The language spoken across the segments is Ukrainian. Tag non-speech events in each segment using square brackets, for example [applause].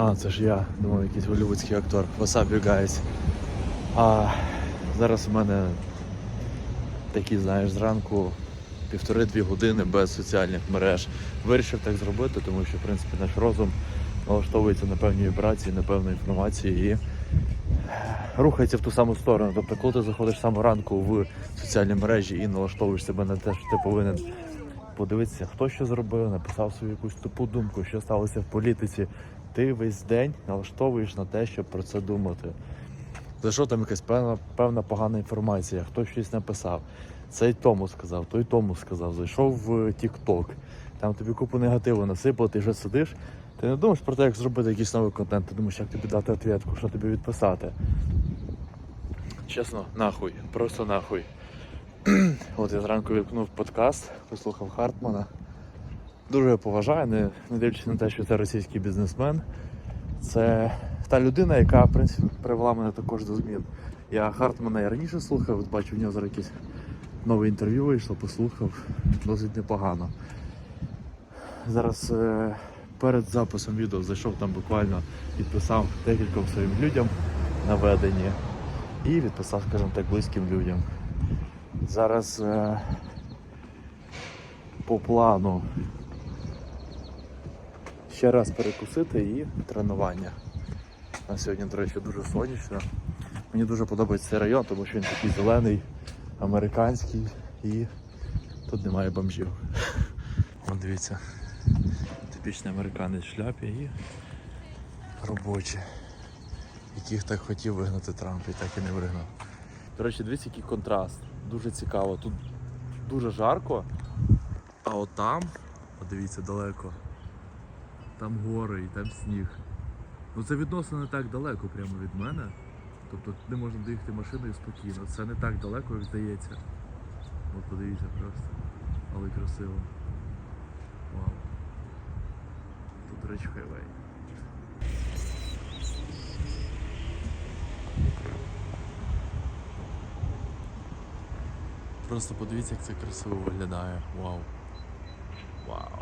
А, це ж я, думав, якийсь голівудський актор. What's up? А зараз у мене такі, знаєш, зранку півтори-дві години без соціальних мереж. Вирішив так зробити, тому що, в принципі, наш розум налаштовується на певні вібрації, на певну інформацію і рухається в ту саму сторону. Тобто, коли ти заходиш саме ранку в соціальні мережі і налаштовуєш себе на те, що ти повинен подивитися, хто що зробив, написав свою якусь тупу думку, що сталося в політиці. Ти весь день налаштовуєш на те, щоб про це думати. Зайшов там якась певна, певна погана інформація, хтось щось написав. Цей тому сказав, той тому сказав. Зайшов в TikTok, там тобі купу негативу насипало, ти вже сидиш. Ти не думаєш про те, як зробити якийсь новий контент, ти думаєш, як тобі дати ответку, що тобі відписати. Чесно, нахуй, просто нахуй. [clears throat] От я зранку відкнув подкаст, послухав Хартмана. Дуже поважаю, не, не дивлячись на те, що це російський бізнесмен. Це та людина, яка в принципі привела мене також до змін. Я Хартмана і раніше слухав, от бачу, в нього зараз якесь нове інтерв'ю вийшло, послухав, досить непогано. Зараз е, перед записом відео зайшов там буквально, відписав декільком своїм людям на веденні і відписав, скажімо так, близьким людям. Зараз е, по плану ще раз перекусити і тренування. На сьогодні, до речі, дуже сонячно. Мені дуже подобається цей район, тому що він такий зелений, американський і тут немає бомжів. От дивіться, типічний американець в шляпі і робочі, яких так хотів вигнати Трамп і так і не вигнав. До речі, дивіться, який контраст. Дуже цікаво. Тут дуже жарко, а от там, от дивіться, далеко. Там гори і там сніг. Ну це відносно не так далеко прямо від мене. Тобто не можна доїхати машиною спокійно. Це не так далеко, як здається. От подивіться просто. Але красиво. Вау. Тут, до речі, хайвей. Просто подивіться, як це красиво виглядає. Вау. Вау.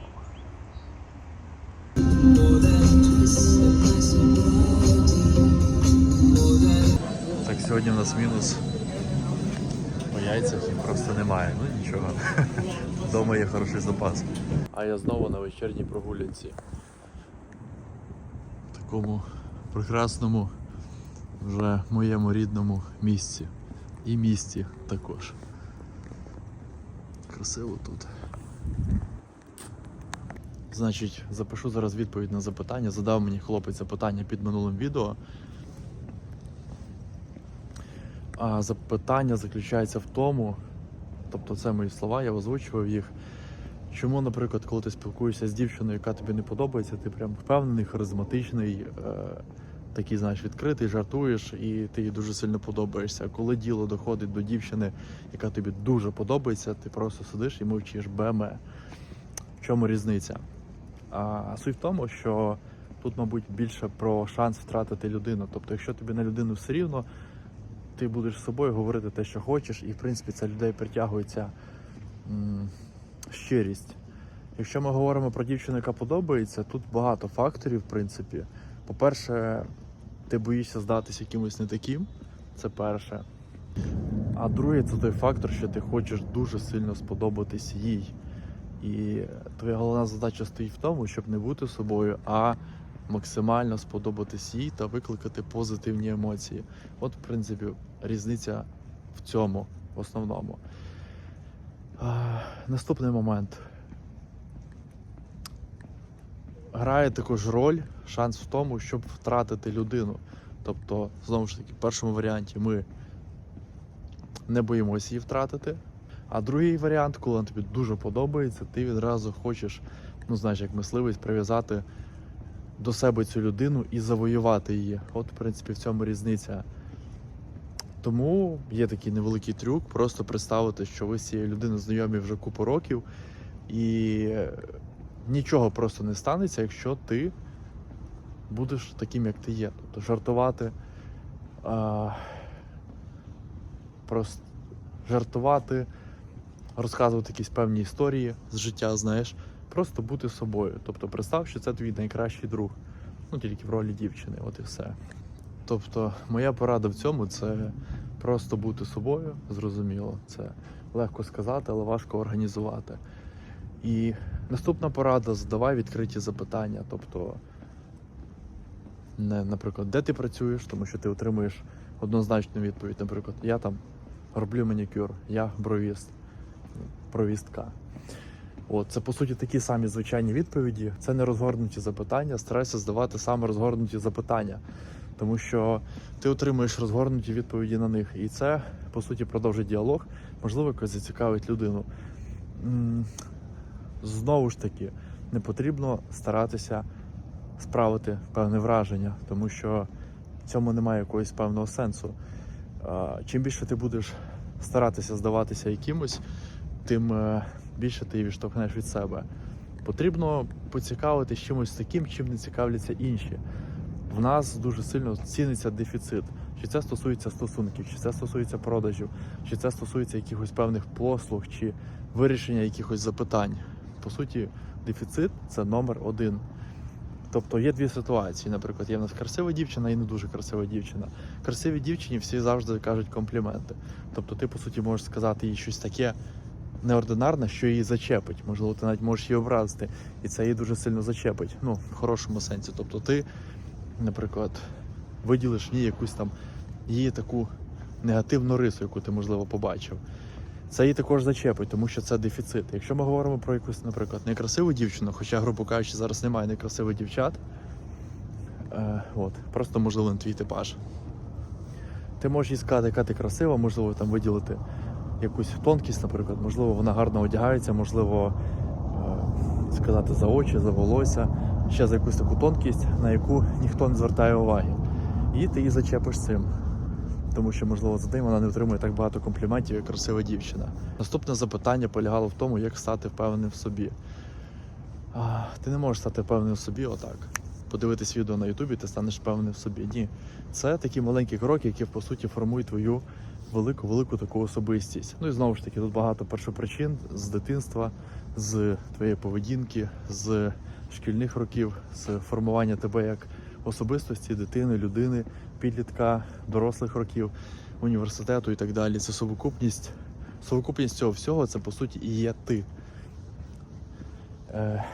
Сьогодні у нас мінус по яйцях їх просто немає. Ну нічого. [laughs] Вдома є хороший запас. А я знову на вечірній прогулянці. В такому прекрасному, вже моєму рідному місці. І місті також. Красиво тут. Значить, запишу зараз відповідь на запитання. Задав мені хлопець запитання під минулим відео. А запитання заключається в тому, тобто це мої слова, я озвучував їх. Чому, наприклад, коли ти спілкуєшся з дівчиною, яка тобі не подобається, ти прям впевнений, харизматичний, е, такий, знаєш, відкритий, жартуєш, і ти їй дуже сильно подобаєшся. А коли діло доходить до дівчини, яка тобі дуже подобається, ти просто сидиш і мовчиш беме. В чому різниця? А суть в тому, що тут, мабуть, більше про шанс втратити людину. Тобто, якщо тобі на людину все рівно, ти будеш з собою говорити те, що хочеш, і в принципі це людей притягується м, щирість. Якщо ми говоримо про дівчину, яка подобається, тут багато факторів, в принципі. По-перше, ти боїшся здатися якимось не таким, це перше. А друге, це той фактор, що ти хочеш дуже сильно сподобатись їй. І твоя головна задача стоїть в тому, щоб не бути собою, а максимально сподобатись їй та викликати позитивні емоції. От, в принципі, різниця в цьому в основному. А, наступний момент. Грає також роль, шанс в тому, щоб втратити людину. Тобто, знову ж таки, в першому варіанті ми не боїмося її втратити. А другий варіант, коли вона тобі дуже подобається, ти відразу хочеш, ну знаєш, як мисливець, прив'язати до себе цю людину і завоювати її. От, в принципі, в цьому різниця. Тому є такий невеликий трюк, просто представити, що ви з цією людиною знайомі вже купу років, і нічого просто не станеться, якщо ти будеш таким, як ти є. Тобто жартувати. А, просто жартувати, розказувати якісь певні історії з життя, знаєш, просто бути собою. Тобто представ, що це твій найкращий друг. ну тільки в ролі дівчини, от і все. Тобто, моя порада в цьому це просто бути собою, зрозуміло. Це легко сказати, але важко організувати. І наступна порада задавай відкриті запитання. Тобто, не, наприклад, де ти працюєш, тому що ти отримуєш однозначну відповідь. Наприклад, я там роблю манікюр, я бровіст, бровістка. От, це по суті такі самі звичайні відповіді. Це не розгорнуті запитання. Старайся здавати саме розгорнуті запитання, тому що ти отримуєш розгорнуті відповіді на них. І це по суті продовжить діалог, можливо, якось зацікавить людину. Знову ж таки, не потрібно старатися справити певне враження, тому що в цьому немає якогось певного сенсу. Чим більше ти будеш старатися здаватися якимось, тим е, більше ти її відштовхнеш від себе. Потрібно поцікавитись чимось таким, чим не цікавляться інші. В нас дуже сильно ціниться дефіцит. Чи це стосується стосунків, чи це стосується продажів, чи це стосується якихось певних послуг, чи вирішення якихось запитань. По суті, дефіцит це номер один. Тобто є дві ситуації. Наприклад, є в нас красива дівчина і не дуже красива дівчина. Красивій дівчині всі завжди кажуть компліменти. Тобто, ти, по суті, можеш сказати їй щось таке неординарне, що її зачепить. Можливо, ти навіть можеш її образити, і це її дуже сильно зачепить. Ну, в хорошому сенсі. Тобто, ти, наприклад, виділиш в ній якусь там її таку негативну рису, яку ти, можливо, побачив. Це її також зачепить, тому що це дефіцит. Якщо ми говоримо про якусь, наприклад, некрасиву дівчину, хоча, грубо кажучи, зараз немає некрасивих дівчат, е, от, просто можливо не твій типаж. Ти можеш їй сказати, яка ти красива, можливо, там виділити якусь тонкість, наприклад, можливо, вона гарно одягається, можливо, е, сказати за очі, за волосся, ще за якусь таку тонкість, на яку ніхто не звертає уваги. І ти її зачепиш цим тому що, можливо, за тим вона не отримує так багато компліментів, як красива дівчина. Наступне запитання полягало в тому, як стати впевненим в собі. А, ти не можеш стати впевненим в собі отак. Подивитись відео на Ютубі, ти станеш впевненим в собі. Ні. Це такі маленькі кроки, які по суті формують твою велику-велику таку особистість. Ну і знову ж таки, тут багато першопричин з дитинства, з твоєї поведінки, з шкільних років, з формування тебе як особистості, дитини, людини, підлітка, дорослих років, університету і так далі. Це совокупність. Совокупність цього всього це по суті і є ти. Е,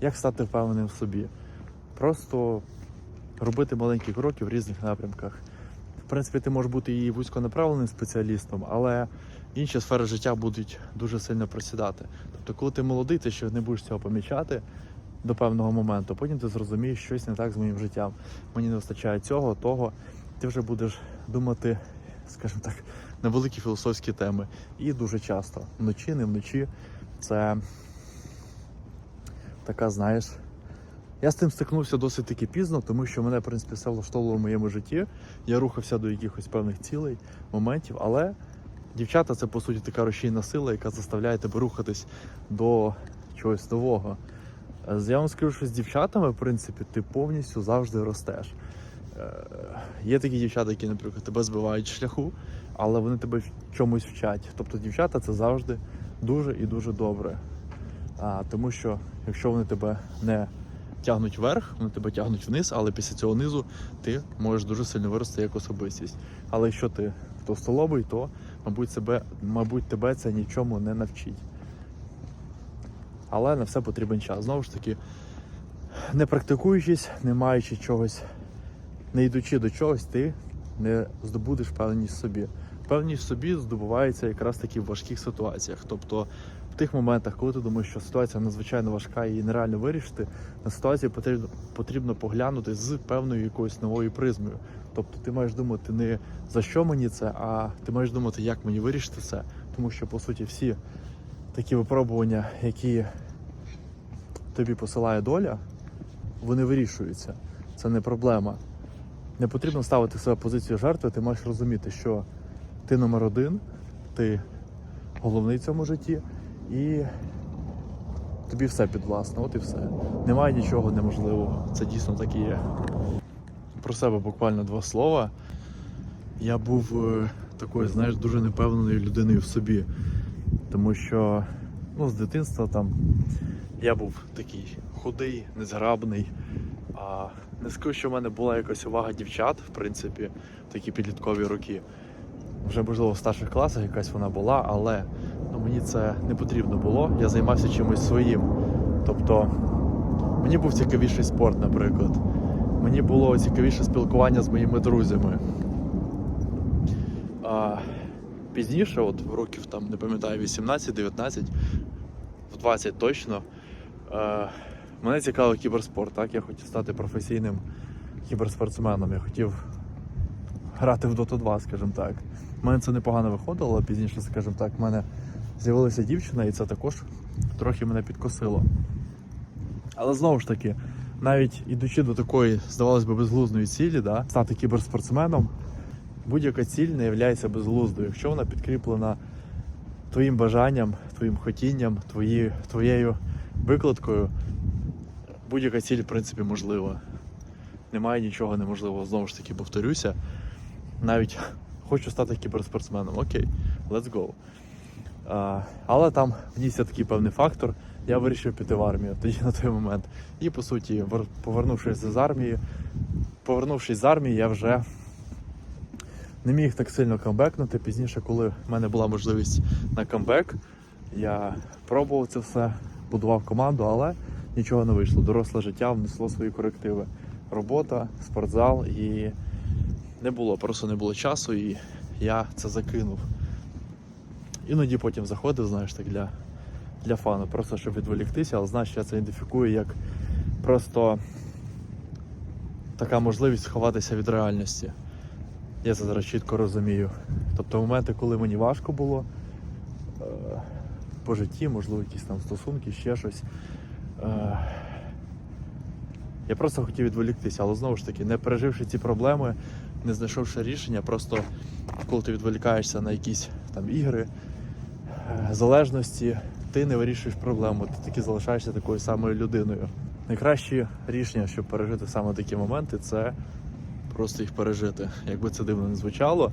як стати впевненим в собі? Просто робити маленькі кроки в різних напрямках. В принципі, ти можеш бути і вузьконаправленим спеціалістом, але інші сфери життя будуть дуже сильно просідати. Тобто, коли ти молодий, ти ще не будеш цього помічати до певного моменту, потім ти зрозумієш, щось не так з моїм життям. Мені не вистачає цього, того. Ти вже будеш думати, скажімо так, на великі філософські теми. І дуже часто, вночі, не вночі, це така, знаєш. Я з тим стикнувся досить таки пізно, тому що мене, в принципі, все влаштовувало в моєму житті. Я рухався до якихось певних цілей, моментів, але дівчата це по суті така рушійна сила, яка заставляє тебе рухатись до чогось нового. Е, Я вам скажу, що з дівчатами, в принципі, ти повністю завжди ростеш. Е, Є такі дівчата, які, наприклад, тебе збивають шляху, але вони тебе в чомусь вчать. Тобто дівчата це завжди дуже і дуже добре. А, тому що якщо вони тебе не тягнуть вверх, вони тебе тягнуть вниз, але після цього низу ти можеш дуже сильно вирости як особистість. Але якщо ти товстолобий, то мабуть, себе, мабуть, тебе це нічому не навчить. Але на все потрібен час. Знову ж таки, не практикуючись, не маючи чогось, не йдучи до чогось, ти не здобудеш впевненість в собі. Впевненість в собі здобувається якраз таки в важких ситуаціях. Тобто в тих моментах, коли ти думаєш, що ситуація надзвичайно важка і нереально вирішити, на ситуацію потрібно, потрібно поглянути з певною якоюсь новою призмою. Тобто ти маєш думати не за що мені це, а ти маєш думати, як мені вирішити це. Тому що, по суті, всі такі випробування, які тобі посилає доля, вони вирішуються. Це не проблема. Не потрібно ставити себе позицію жертви, ти маєш розуміти, що ти номер один, ти головний в цьому житті, і тобі все підвласно, от і все. Немає нічого неможливого. Це дійсно так і є. Про себе буквально два слова. Я був е, такою, знаєш, дуже непевненою людиною в собі. Тому що ну, з дитинства там я був такий худий, незграбний, А, не скажу, що в мене була якась увага дівчат, в принципі, в такі підліткові роки. Вже, можливо, в старших класах якась вона була, але ну, мені це не потрібно було. Я займався чимось своїм. Тобто мені був цікавіший спорт, наприклад. Мені було цікавіше спілкування з моїми друзями. А, пізніше, от в років там, не пам'ятаю, 18-19, в 20 точно, е, мене цікавив кіберспорт. Так? Я хотів стати професійним кіберспортсменом. Я хотів грати в Dota 2, скажімо так. У мене це непогано виходило, але пізніше, скажімо так, в мене з'явилася дівчина, і це також трохи мене підкосило. Але знову ж таки, навіть ідучи до такої, здавалось би, безглузної цілі, да, стати кіберспортсменом, будь-яка ціль не є безглуздою, якщо вона підкріплена твоїм бажанням, твоїм хотінням, твої, твоєю викладкою, будь-яка ціль, в принципі, можлива. Немає нічого неможливого. Знову ж таки, повторюся. Навіть хочу стати кіберспортсменом. Окей, let's go. А, але там внісся такий певний фактор. Я вирішив піти в армію тоді на той момент. І по суті, повернувшись з армії, повернувшись з армії, я вже не міг так сильно камбекнути. Пізніше, коли в мене була можливість на камбек, я пробував це все, будував команду, але нічого не вийшло. Доросле життя внесло свої корективи. Робота, спортзал і не було, просто не було часу, і я це закинув. Іноді потім заходив, знаєш, так для, для фану, просто щоб відволіктися, але знаєш, я це ідентифікую як просто така можливість сховатися від реальності. Я це зараз чітко розумію. Тобто моменти, коли мені важко було е, по житті, можливо, якісь там стосунки, ще щось. Е, я просто хотів відволіктися, але знову ж таки, не переживши ці проблеми, не знайшовши рішення, просто коли ти відволікаєшся на якісь там ігри, е, залежності, ти не вирішуєш проблему, ти таки залишаєшся такою самою людиною. Найкраще рішення, щоб пережити саме такі моменти, це просто їх пережити. Якби це дивно не звучало,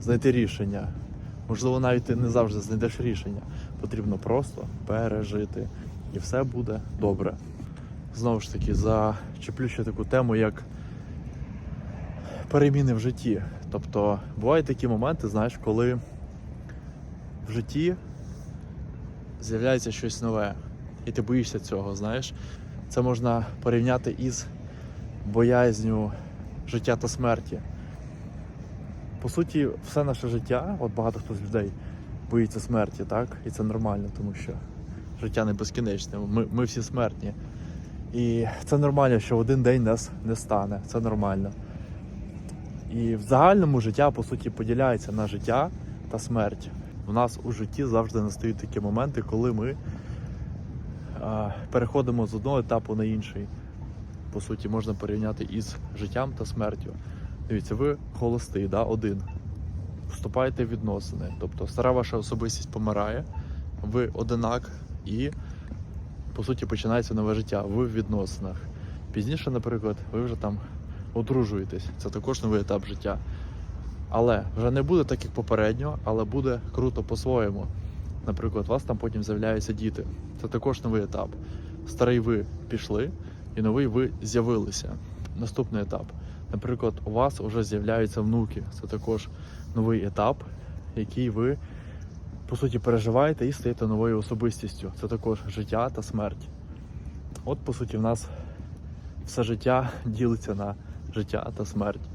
знайти рішення. Можливо, навіть ти не завжди знайдеш рішення. Потрібно просто пережити. І все буде добре. Знову ж таки, зачеплю ще таку тему, як переміни в житті. Тобто бувають такі моменти, знаєш, коли в житті з'являється щось нове, і ти боїшся цього, знаєш. Це можна порівняти із боязню життя та смерті. По суті, все наше життя, от багато хто з людей боїться смерті, так? І це нормально, тому що життя не безкінечне. Ми, ми всі смертні. І це нормально, що один день нас не стане. Це нормально. І в загальному життя, по суті, поділяється на життя та смерть. У нас у житті завжди настають такі моменти, коли ми а, переходимо з одного етапу на інший. По суті, можна порівняти із життям та смертю. Дивіться, ви холостий, да, один. Вступаєте в відносини. Тобто стара ваша особистість помирає, ви одинак і, по суті, починається нове життя. Ви в відносинах. Пізніше, наприклад, ви вже там одружуєтесь. Це також новий етап життя. Але вже не буде так, як попередньо, але буде круто по-своєму. Наприклад, у вас там потім з'являються діти. Це також новий етап. Старий ви пішли, і новий ви з'явилися. Наступний етап. Наприклад, у вас вже з'являються внуки. Це також новий етап, який ви, по суті, переживаєте і стаєте новою особистістю. Це також життя та смерть. От, по суті, в нас все життя ділиться на життя та смерть.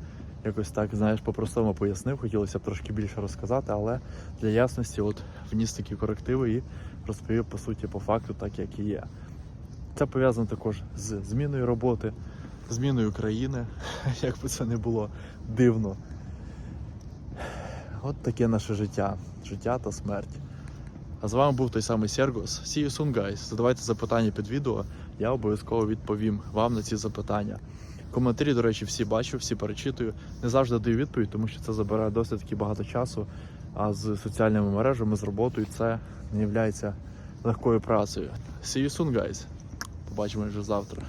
Якось так, знаєш, по-простому пояснив, хотілося б трошки більше розказати, але для ясності от вніс такі корективи і розповів по суті по факту, так як і є. Це пов'язано також з зміною роботи, зміною країни, [laughs] як би це не було дивно. От таке наше життя. Життя та смерть. А з вами був той самий Сергос. See you soon, guys. Задавайте запитання під відео, я обов'язково відповім вам на ці запитання. Коментарі, до речі, всі бачу, всі перечитую. Не завжди даю відповідь, тому що це забирає досить таки багато часу. А з соціальними мережами, з роботою це не є легкою працею. See you soon, guys. Побачимо вже завтра.